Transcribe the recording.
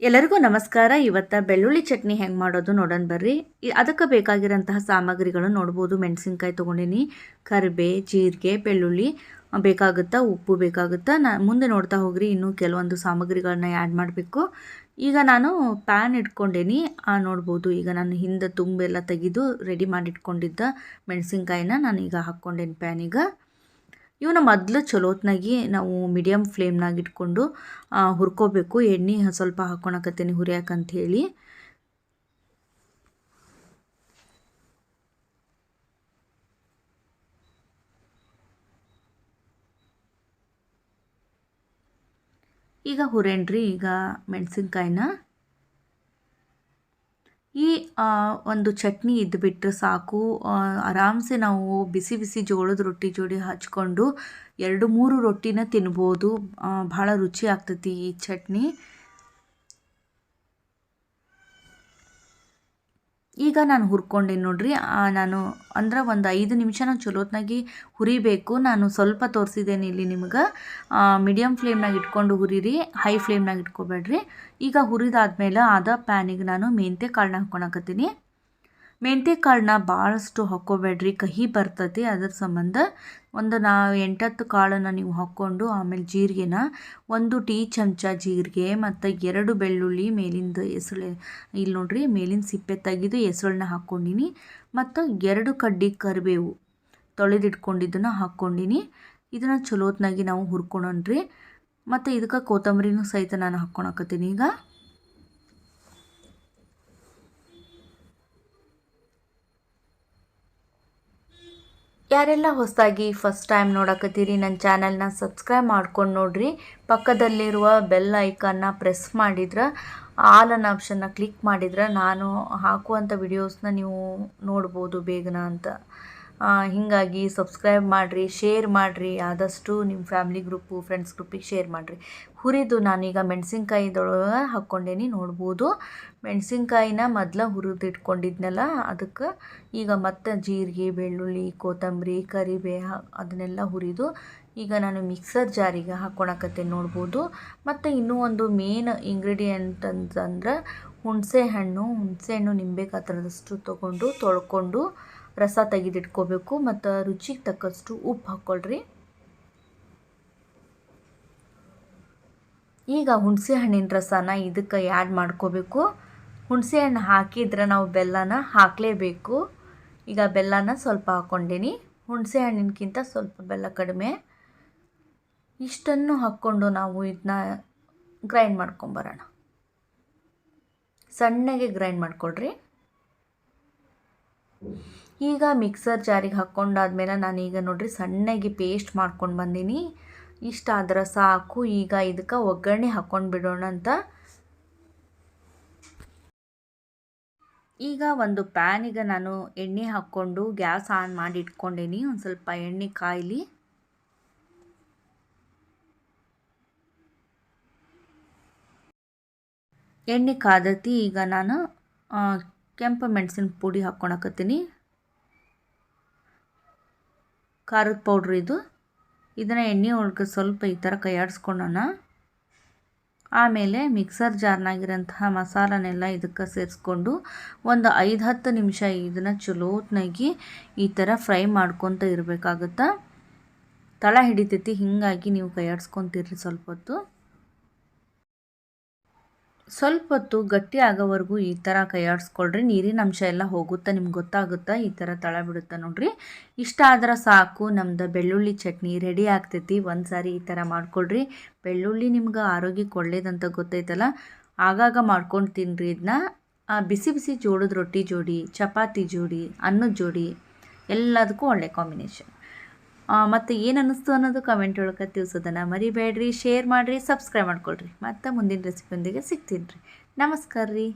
ಎಲ್ಲರಿಗೂ ನಮಸ್ಕಾರ. ಇವತ್ತ ಬೆಳ್ಳುಳ್ಳಿ ಚಟ್ನಿ ಹೆಂಗೆ ಮಾಡೋದು ನೋಡೋಣ ಬರ್ರಿ. ಅದಕ್ಕೆ ಬೇಕಾಗಿರೋಂತಹ ಸಾಮಗ್ರಿಗಳನ್ನು ನೋಡ್ಬೋದು. ಮೆಣಸಿನ್ಕಾಯಿ ತೊಗೊಂಡಿನಿ, ಕರಿಬೆ, ಜೀರಿಗೆ, ಬೆಳ್ಳುಳ್ಳಿ ಬೇಕಾಗುತ್ತಾ ಉಪ್ಪು ಬೇಕಾಗುತ್ತಾ. ನಾ ಮುಂದೆ ನೋಡ್ತಾ ಹೋಗ್ರಿ, ಇನ್ನೂ ಕೆಲವೊಂದು ಸಾಮಗ್ರಿಗಳನ್ನ ಆ್ಯಡ್ ಮಾಡಬೇಕು. ಈಗ ನಾನು ಪ್ಯಾನ್ ಇಟ್ಕೊಂಡೇನಿ. ನೋಡ್ಬೋದು. ಈಗ ನಾನು ಹಿಂದೆ ತುಂಬೆಲ್ಲ ತೆಗೆದು ರೆಡಿ ಮಾಡಿ ಇಟ್ಕೊಂಡಿದ್ದ ಮೆಣಸಿನ್ಕಾಯಿನ ನಾನು ಈಗ ಹಾಕ್ಕೊಂಡೇನಿ ಪ್ಯಾನಿಗೆ ಇವನ್ನ ಮೊದಲು ಚಲೋತ್ನಾಗಿ ನಾವು ಮೀಡಿಯಮ್ ಫ್ಲೇಮ್ನಾಗ ಇಟ್ಕೊಂಡು ಹುರ್ಕೋಬೇಕು. ಎಣ್ಣೆ ಸ್ವಲ್ಪ ಹಾಕ್ಕೊಳಕತ್ತೀನಿ ಹುರಿಯಾಕಂತ ಹೇಳಿ ಈಗ ಹುರೇಣ್ರಿ ಈಗ ಮೆಣಸಿನ್ಕಾಯಿನ ಈ ಒಂದು ಚಟ್ನಿ ಇದ್ದುಬಿಟ್ರೆ ಸಾಕು. ಆರಾಮ್ಸೆ ನಾವು ಬಿಸಿ ಬಿಸಿ ಜೋಳದ ರೊಟ್ಟಿ ಜೋಡಿ ಹಚ್ಕೊಂಡು ಎರಡು ಮೂರು ರೊಟ್ಟಿನ ತಿನ್ಬೋದು. ಭಾಳ ರುಚಿ ಆಗ್ತೈತಿ ಈ ಚಟ್ನಿ. ಈಗ ನಾನು ಹುರ್ಕೊಂಡೆ ನೋಡ್ರಿ ನಾನು ಅಂದ್ರೆ ಒಂದು ಐದು ನಾನು ಚಲೋತ್ನಾಗಿ ಹುರಿಬೇಕು. ನಾನು ಸ್ವಲ್ಪ ತೋರಿಸಿದ್ದೇನೆ ಇಲ್ಲಿ ನಿಮ್ಗೆ. ಮೀಡಿಯಮ್ ಫ್ಲೇಮ್ನಾಗ ಇಟ್ಕೊಂಡು ಹುರಿರಿ ಹೈ ಫ್ಲೇಮ್ನಾಗ ಇಟ್ಕೊಬೇಡ್ರಿ. ಈಗ ಹುರಿದಾದ್ಮೇಲೆ ಅದ ಪ್ಯಾನಿಗೆ ನಾನು ಮೆಂತ್ಯ ಕಾಳನ್ನ ಹಾಕ್ಕೊಳಕತ್ತೀನಿ ಮೆಂತ್ಯ ಕಾಳನ್ನ ಭಾಳಷ್ಟು ಹಾಕ್ಕೋಬೇಡ್ರಿ. ಕಹಿ ಬರ್ತೈತಿ, ಅದ್ರ ಸಂಬಂಧ ಒಂದು ನಾ ಎಂಟತ್ತು ಕಾಳನ್ನು ನೀವು ಹಾಕ್ಕೊಂಡು ಆಮೇಲೆ ಜೀರಿಗೆನ ಒಂದು ಟೀ ಚಮಚ ಜೀರಿಗೆ ಮತ್ತು ಎರಡು ಬೆಳ್ಳುಳ್ಳಿ ಮೇಲಿಂದ ಎಸಳೆ ಇಲ್ಲಿ ನೋಡ್ರಿ ಮೇಲಿನ ಸಿಪ್ಪೆ ತೆಗೆದು ಎಸಳನ್ನ ಹಾಕ್ಕೊಂಡಿನಿ. ಮತ್ತು ಎರಡು ಕಡ್ಡಿ ಕರಿಬೇವು ತೊಳೆದಿಟ್ಕೊಂಡಿದ್ದನ್ನು ಹಾಕ್ಕೊಂಡಿನಿ. ಇದನ್ನು ಚಲೋತ್ನಾಗಿ ನಾವು ಹುರ್ಕೊಳನ್ರಿ ಮತ್ತು ಇದಕ್ಕೆ ಕೊತ್ತಂಬರಿನೂ ಸಹಿತ ನಾನು ಹಾಕ್ಕೊಳಕತ್ತೀನಿ ಈಗ ಯಾರೆಲ್ಲ ಹೊಸದಾಗಿ ಫಸ್ಟ್ ಟೈಮ್ ನೋಡಕತ್ತೀರಿ ನನ್ನ ಚಾನಲ್ನ ಸಬ್ಸ್ಕ್ರೈಬ್ ಮಾಡ್ಕೊಂಡು ನೋಡ್ರಿ. ಪಕ್ಕದಲ್ಲಿರುವ ಬೆಲ್ ಐಕನ್ನ ಪ್ರೆಸ್ ಮಾಡಿದ್ರೆ ಆಲ್ ಅನ್ನೋ ಆಪ್ಷನ್ನ ಕ್ಲಿಕ್ ಮಾಡಿದ್ರೆ, ನಾನು ಹಾಕುವಂಥ ವಿಡಿಯೋಸ್ನ ನೀವು ನೋಡ್ಬೋದು ಬೇಗನ ಅಂತ. ಹೀಗಾಗಿ ಸಬ್ಸ್ಕ್ರೈಬ್ ಮಾಡಿರಿ ಶೇರ್ ಮಾಡಿರಿ, ಆದಷ್ಟು ನಿಮ್ಮ ಫ್ಯಾಮಿಲಿ ಗ್ರೂಪು ಫ್ರೆಂಡ್ಸ್ ಗ್ರೂಪಿಗೆ ಶೇರ್ ಮಾಡಿರಿ. ಹುರಿದು ನಾನೀಗ ಮೆಣಸಿನ್ಕಾಯಿದೊಳಗೆ ಹಾಕ್ಕೊಂಡೇನಿ, ನೋಡ್ಬೋದು. ಮೆಣಸಿನ್ಕಾಯಿನ ಮೊದಲ ಹುರಿದು ಇಟ್ಕೊಂಡಿದ್ನಲ್ಲ ಅದಕ್ಕೆ ಈಗ ಮತ್ತೆ ಜೀರಿಗೆ, ಬೆಳ್ಳುಳ್ಳಿ, ಕೊತ್ತಂಬರಿ, ಕರಿಬೇ ಅದನ್ನೆಲ್ಲ ಹುರಿದು ಈಗ ನಾನು ಮಿಕ್ಸರ್ ಜಾರಿಗೆ ಹಾಕ್ಕೊಳಕತ್ತೇನೆ ನೋಡ್ಬೋದು. ಮತ್ತು ಇನ್ನೂ ಒಂದು ಮೇನ್ ಇಂಗ್ರೀಡಿಯೆಂಟ್ ಅಂತಂದ್ರೆ ಹುಣಸೆ ಹಣ್ಣು ಹುಣಸೆ ಹಣ್ಣು ನಿಂಬೆ ಕಾತ್ರದಷ್ಟು ತೊಗೊಂಡು ತೊಳ್ಕೊಂಡು ರಸ ತೆಗೆದಿಟ್ಕೋಬೇಕು ಮತ್ತು ರುಚಿಗೆ ತಕ್ಕಷ್ಟು ಉಪ್ಪು ಹಾಕ್ಕೊಳ್ರಿ. ಈಗ ಹುಣಸೆ ಹಣ್ಣಿನ ರಸನ ಇದಕ್ಕೆ ಆ್ಯಡ್ ಮಾಡ್ಕೋಬೇಕು. ಹುಣಸೆ ಹಣ್ಣು ಹಾಕಿದ್ರೆ ನಾವು ಬೆಲ್ಲನ ಹಾಕಲೇಬೇಕು. ಈಗ ಬೆಲ್ಲನ ಸ್ವಲ್ಪ ಹಾಕ್ಕೊಂಡೇನಿ. ಹುಣಸೆ ಹಣ್ಣಿನಕ್ಕಿಂತ ಸ್ವಲ್ಪ ಬೆಲ್ಲ ಕಡಿಮೆ. ಇಷ್ಟನ್ನು ಹಾಕ್ಕೊಂಡು ನಾವು ಇದನ್ನ ಗ್ರೈಂಡ್ ಮಾಡ್ಕೊಂಬರೋಣ ಸಣ್ಣಗೆ ಗ್ರೈಂಡ್ ಮಾಡ್ಕೊಳ್ರಿ. ಈಗ ಮಿಕ್ಸರ್ ಜಾರಿಗೆ ಹಾಕ್ಕೊಂಡಾದ್ಮೇಲೆ ನಾನೀಗ ನೋಡ್ರಿ ಸಣ್ಣಗೆ ಪೇಸ್ಟ್ ಮಾಡ್ಕೊಂಡು ಬಂದೀನಿ. ಇಷ್ಟಾದ್ರೆ ಸಾಕು, ಈಗ ಇದಕ್ಕೆ ಒಗ್ಗರಣೆ ಹಾಕ್ಕೊಂಡು ಬಿಡೋಣ ಅಂತ. ಈಗ ಒಂದು ಪ್ಯಾನಿಗೆ ನಾನು ಎಣ್ಣೆ ಹಾಕ್ಕೊಂಡು ಗ್ಯಾಸ್ ಆನ್ ಮಾಡಿ ಇಟ್ಕೊಂಡೀನಿ, ಒಂದು ಸ್ವಲ್ಪ ಎಣ್ಣೆ ಕಾಯಿಲಿ. ಎಣ್ಣೆ ಕಾದತಿ ಈಗ ನಾನು ಕೆಂಪು ಮೆಣಸಿನ ಪುಡಿ ಹಾಕ್ಕೊಳಕತ್ತೀನಿ. ಖಾರದ ಪೌಡ್ರ್ ಇದು. ಇದನ್ನು ಎಣ್ಣೆ ಒಳಗೆ ಸ್ವಲ್ಪ ಈ ಥರ ಕೈಯಾಡಿಸ್ಕೊಳ್ಳೋಣ. ಆಮೇಲೆ ಮಿಕ್ಸರ್ ಜಾರ್ನಾಗಿರೋಂತಹ ಮಸಾಲನೆಲ್ಲ ಇದಕ್ಕೆ ಸೇರಿಸ್ಕೊಂಡು ಒಂದು ಐದು ಹತ್ತು ನಿಮಿಷ ಇದನ್ನು ಚಲೋತ್ನಾಗಿ ಈ ಥರ ಫ್ರೈ ಮಾಡ್ಕೊತ ಇರಬೇಕಾಗತ್ತೆ. ತಳ ಹಿಡಿತೈತಿ, ಹೀಗಾಗಿ ನೀವು ಕೈಯಾಡಿಸ್ಕೊತಿರ್ರಿ ಸ್ವಲ್ಪ ಹೊತ್ತು. ಸ್ವಲ್ಪ ಹೊತ್ತು ಗಟ್ಟಿ ಆಗೋವರೆಗೂ ಈ ಥರ ಕೈಯಾಡಿಸ್ಕೊಳ್ರಿ. ನೀರಿನ ಅಂಶ ಎಲ್ಲ ಹೋಗುತ್ತಾ ನಿಮ್ಗೆ ಗೊತ್ತಾಗುತ್ತಾ ಈ ಥರ ತಳ ಬಿಡುತ್ತಾ ನೋಡ್ರಿ. ಇಷ್ಟ ಆದ್ರೆ ಸಾಕು, ನಮ್ದು ಬೆಳ್ಳುಳ್ಳಿ ಚಟ್ನಿ ರೆಡಿ ಆಗ್ತೈತಿ ಒಂದು ಸಾರಿ ಈ ಥರ ಮಾಡ್ಕೊಳ್ರಿ. ಬೆಳ್ಳುಳ್ಳಿ ನಿಮ್ಗೆ ಆರೋಗ್ಯಕ್ಕೆ ಒಳ್ಳೇದಂತ ಗೊತ್ತೈತಲ್ಲ, ಆಗಾಗ ಮಾಡ್ಕೊಂಡು ತಿನ್ನಿರಿ ಇದನ್ನ ಬಿಸಿ ಬಿಸಿ ಜೋಡದ ರೊಟ್ಟಿ ಜೋಡಿ, ಚಪಾತಿ ಜೋಡಿ, ಅನ್ನದ ಜೋಡಿ, ಎಲ್ಲದಕ್ಕೂ ಒಳ್ಳೆ ಕಾಂಬಿನೇಷನ್ ಮತ್ತು ಏನು ಅನ್ನಿಸ್ತು ಅನ್ನೋದು ಕಮೆಂಟ್ ಒಳಗೆ ತಿಳಿಸೋದನ್ನು ಮರಿಬೇಡ್ರಿ ಶೇರ್ ಮಾಡಿರಿ ಸಬ್ಸ್ಕ್ರೈಬ್ ಮಾಡ್ಕೊಳ್ರಿ. ಮತ್ತು ಮುಂದಿನ ರೆಸಿಪಿಯೊಂದಿಗೆ ಸಿಗ್ತೀನಿ ರೀ. ನಮಸ್ಕಾರ ರೀ.